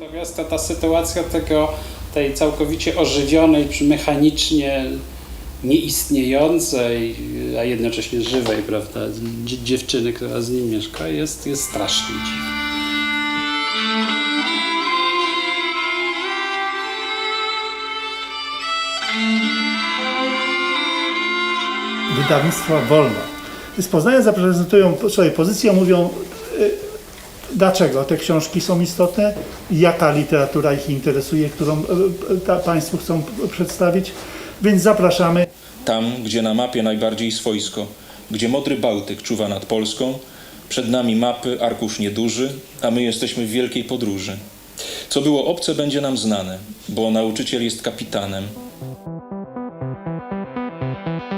Natomiast ta, ta sytuacja tego, tej całkowicie ożywionej, mechanicznie nieistniejącej, a jednocześnie żywej, prawda, dziewczyny, która z nim mieszka, jest, jest strasznie dziwna. Wydawnictwa Wolno. Z Poznania zaprezentują swoje pozycje, mówią y, dlaczego te książki są istotne, jaka literatura ich interesuje, którą y, y, Państwu chcą przedstawić, więc zapraszamy. Tam, gdzie na mapie najbardziej swojsko, gdzie modry Bałtyk czuwa nad Polską, przed nami mapy, arkusz nieduży, a my jesteśmy w wielkiej podróży. Co było obce, będzie nam znane, bo nauczyciel jest kapitanem, Thank you.